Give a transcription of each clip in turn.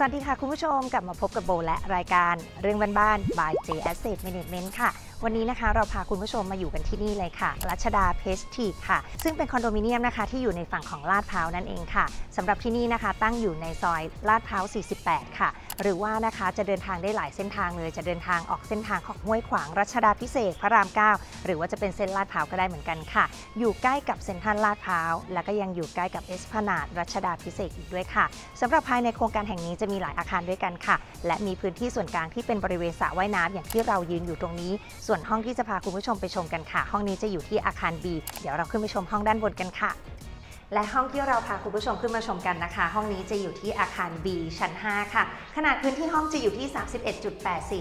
สวัสดีค่ะคุณผู้ชมกลับมาพบกับโบและรายการเรื่องบ้านๆ by J Asset Management ค่ะ วันนี้นะคะเราพาคุณผู้ชมมาอยู่กันที่นี่เลยค่ะ รัชดาเพสทีค่ะ ซึ่งเป็นคอนโดมิเนียมนะคะที่อยู่ในฝั่งของลาดพร้าวนั่นเองค่ะสำหรับที่นี่นะคะตั้งอยู่ในซอยลาดพร้าว 48 ค่ะ หรือว่านะคะจะเดินทางได้หลายเส้นทางเลย จะเดินทางออกเส้นทางของห้วยขวางรัชดาพิเศษพระราม 9 หรือว่าจะเป็นเส้นลาดพร้าวก็ได้เหมือนกันค่ะ อยู่ใกล้กับเซ็นทรัลลาดพร้าวแล้วก็ยังอยู่ใกล้กับเอสพนาดรัชดาพิเศษอีกด้วยค่ะสำหรับภายในโครงการแห่งนี้จะมีหลายอาคารด้วยกันค่ะ และมีพื้นที่ส่วนกลางที่เป็นบริเวณสระว่ายน้ำอย่างที่เรายืนอยู่ตรงนี้ส่วนห้องที่จะพาคุณผู้ชมไปชมกันค่ะ ห้องนี้จะอยู่ที่อาคาร B เดี๋ยวเราขึ้นไปชมห้องด้านบนกันค่ะ และห้องที่เราพาคุณผู้ชมขึ้นมาชมกันนะคะ ห้องนี้จะอยู่ที่อาคาร B ชั้น 5 ค่ะ ขนาดพื้นที่ห้องจะอยู่ที่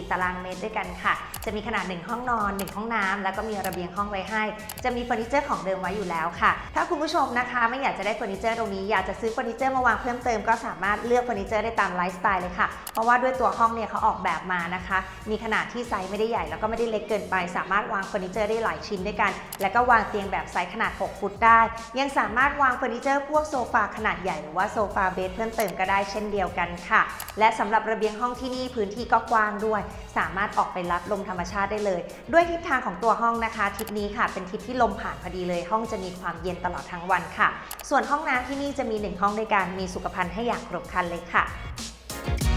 31.84 ตารางเมตรด้วยกันค่ะ จะมีขนาด 1 ห้องนอน 1 ห้องน้ำแล้วก็มีระเบียงห้องไว้ให้ จะมีเฟอร์นิเจอร์ของเดิมไว้อยู่แล้วค่ะ ถ้าคุณผู้ชมนะคะไม่อยากจะได้เฟอร์นิเจอร์ตรงนี้อยากจะซื้อเฟอร์นิเจอร์มาวางเพิ่มเติมก็สามารถเลือกเฟอร์นิเจอร์ได้ตามไลฟ์สไตล์เลยค่ะ เพราะว่าด้วยตัวห้องเนี่ยเขาออกแบบมานะคะ มีขนาดที่ไซส์ไม่ได้ใหญ่แล้วก็ไม่ได้เล็กเกินไป สามารถวางเฟอร์นิเจอร์ได้หลายชิ้นด้วยกัน แล้วก็วางเตียงแบบไซส์ขนาด 6 ฟุตได้ ยังสามารถวางเฟอร์นิเจอร์พวกโซฟาขนาดใหญ่หรือว่าโซฟาเบดเพิ่มเติมก็ได้เช่นเดียวกันค่ะ และสำหรับระเบียงห้องที่นี่พื้นที่ก็กว้างด้วย สามารถออกไปรับลมธรรมชาติได้เลย ด้วยทิศทางของตัวห้องนะคะทิศนี้ค่ะ เป็นทิศที่ลมผ่านพอดีเลย ห้องจะมีความเย็นตลอดทั้งวันค่ะ ส่วนห้องน้ำที่นี่จะมีหนึ่งห้องด้วยกันมีสุขภัณฑ์ให้อย่างครบครันเลยค่ะ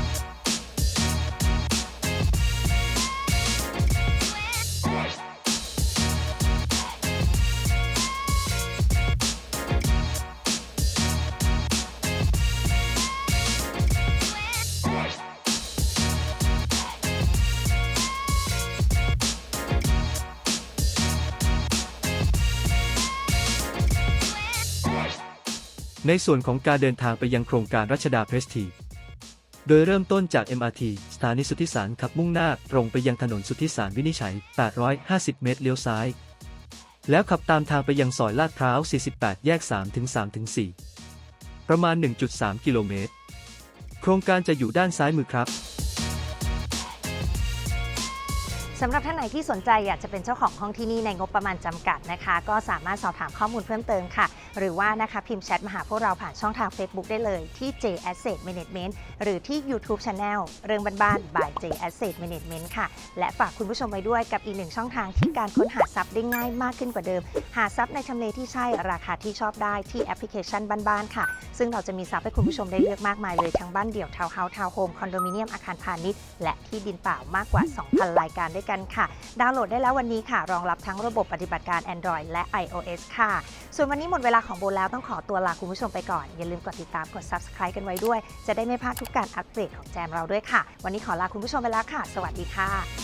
ในส่วนของการเดินทางไปยังโครงการรัชดาเพรสทีโดยเริ่มต้นจาก MRT สถานีสุทธิสารขับมุ่งหน้าตรงไปยังถนนสุทธิสารวินิจฉัย 850 เมตรเลี้ยวซ้าย แล้วขับตามทางไปยังซอยลาดพร้าว 48 แยก 3 ถึง 3 ถึง 4 ประมาณ 1.3 กิโลเมตร โครงการจะอยู่ด้านซ้ายมือครับ สำหรับท่านไหนที่สนใจอยากจะเป็นเจ้าของห้องที่นี่ในงบประมาณจำกัดนะคะ ก็สามารถสอบถามข้อมูลเพิ่มเติมค่ะ หรือว่านะคะพิมพ์แชทมาหาพวกเราผ่านช่องทาง Facebook ได้เลยที่ J Asset Management หรือที่ YouTube Channel เรื่องบ้านๆ by J Asset Management ค่ะ และฝากคุณผู้ชมไว้ด้วยกับอีกหนึ่งช่องทางที่การค้นหาทรัพย์ได้ง่ายมากขึ้นกว่าเดิม หาทรัพย์ในทำเลที่ใช่ราคาที่ชอบได้ที่แอปพลิเคชันบ้านๆค่ะ ซึ่งเราจะมีทรัพย์ให้คุณผู้ชมได้เลือกมากมายเลยทั้งบ้านเดี่ยวทาวน์เฮาส์ทาวน์โฮมคอนโดมิเนียมอาคารพาณิชย์และที่ดินเปล่ามากกว่า 2,000 รายการด้วยกันค่ะ ดาวน์โหลดได้แล้ววันนี้ค่ะ รองรับทั้งระบบปฏิบัติการ Android และ iOS ค่ะ ส่วนวันนี้หมดเวลาของโบแล้วต้องขอตัวลาคุณผู้ชมไปก่อน อย่าลืมกดติดตามกด Subscribe กันไว้ด้วย จะได้ไม่พลาดทุกการอัปเดตของแจมเราด้วยค่ะ วันนี้ขอลาคุณผู้ชมไปแล้วค่ะ สวัสดีค่ะ